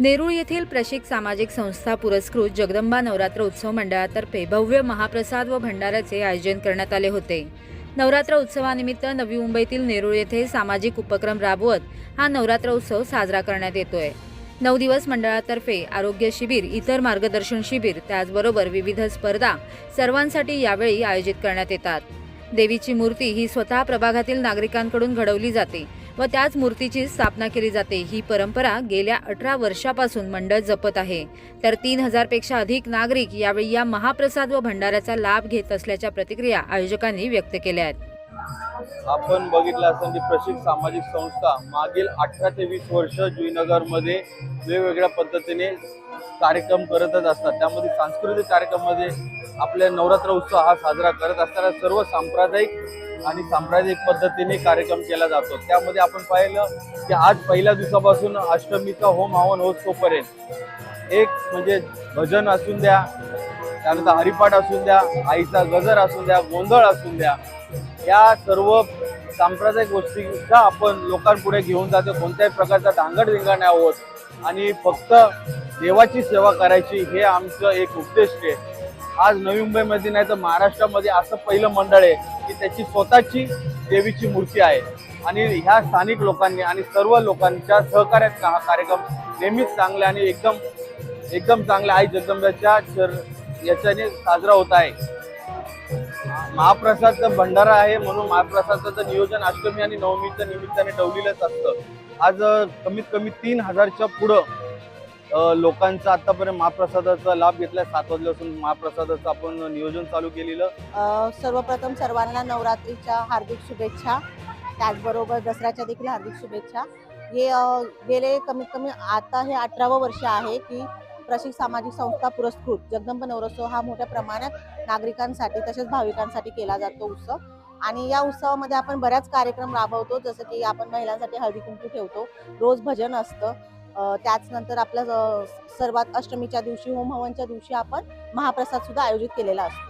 नेरूळ येथील प्रशिक सामाजिक संस्था पुरस्कृत जगदंबा नवरात्र उत्सव मंडळातर्फे भव्य महाप्रसाद व भंडाऱ्याचे आयोजन करण्यात आले होते. नवरात्र उत्सवानिमित्त नवी मुंबईतील नेरूळ येथे सामाजिक उपक्रम राबवत हा नवरात्र उत्सव साजरा करण्यात येतोय. नऊ दिवस मंडळातर्फे आरोग्य शिबिर इतर मार्गदर्शन शिबिर त्याचबरोबर विविध स्पर्धा सर्वांसाठी यावेळी आयोजित करण्यात येतात. देवीची मूर्ती ही स्वतः प्रभागातील नागरिकांकडून घडवली जाते. व त्याच मूर्तीची स्थापना केली जाते. ही परंपरा गेल्या अठरा वर्षापासून मंडळ जपत आहे. तर तीन हजारपेक्षा अधिक नागरिक यावेळी या महाप्रसाद व भंडाऱ्याचा लाभ घेत असल्याच्या प्रतिक्रिया आयोजकांनी व्यक्त केल्या आहेत. आपण बघितलं असेल की प्रशिक सामाजिक संस्था मागील अठरा ते वीस वर्ष जुईनगरमध्ये वेगवेगळ्या पद्धतीने कार्यक्रम करतच असतात. त्यामध्ये सांस्कृतिक कार्यक्रमामध्ये आपल्या नवरात्र उत्सव हा साजरा करत असताना सर्व सांप्रदायिक आणि सांप्रदायिक पद्धतीने कार्यक्रम केला जातो. त्यामध्ये आपण पाहिलं की आज पहिल्या दिवसापासून अष्टमीचा होम हवन होत तोपर्यंत एक म्हणजे भजन असून द्या त्यानंतर हरिपाठ असून द्या आईचा गजर असून द्या गोंधळ असून द्या या सर्व सांप्रदायिक गोष्टी आपण लोकांपुढे घेऊन जातो. कोणत्याही प्रकारचा धांगडधिंगा नाही होत. आणि फक्त देवाची सेवा करायची हे आमचं एक उद्देश आहे. आज नवी मुंबईमध्ये नाही तर महाराष्ट्रामध्ये असं पहिलं मंडळ आहे की त्याची स्वतःची देवीची मूर्ती आहे. आणि ह्या स्थानिक लोकांनी आणि सर्व लोकांच्या सहकार्यात हा कार्यक्रम नेहमीच चांगला आणि एकदम एकदम चांगल्या आई जगदंब्याच्या चर- याच्याने साजरा होत आहे. महाप्रसादचा भंडारा आहे म्हणून महाप्रसादाचं नियोजन अष्टमी आणि नवमीच्या निमित्ताने ठेवलेलंच असतं. आज कमीत कमी तीन हजारच्या पुढं लोकांचा आतापर्यंत महाप्रसादाचा लाभ घेतलाय. सात वाजल्यापासून महाप्रसादाचं आपण नियोजन चालू केलेलं. सर्वप्रथम सर्वांना नवरात्रीच्या हार्दिक शुभेच्छा. त्याचबरोबर दसऱ्याच्या देखील हार्दिक शुभेच्छा. हे गेले कमीत कमी आता हे अठरावं वर्ष आहे की प्रशिक सामाजिक संस्था पुरस्कृत. जगदंब नवरोत्सव हा मोठ्या प्रमाणात नागरिकांसाठी तसेच भाविकांसाठी केला जातो उत्सव. आणि या उत्सवामध्ये आपण बऱ्याच कार्यक्रम राबवतो. जसं की आपण महिलांसाठी हळदी कुंकू ठेवतो. रोज भजन असतं. त्याचनंतर आपलं सर्वात अष्टमीच्या दिवशी होमहवनच्या दिवशी आपण महाप्रसाद सुद्धा आयोजित केलेला असतो.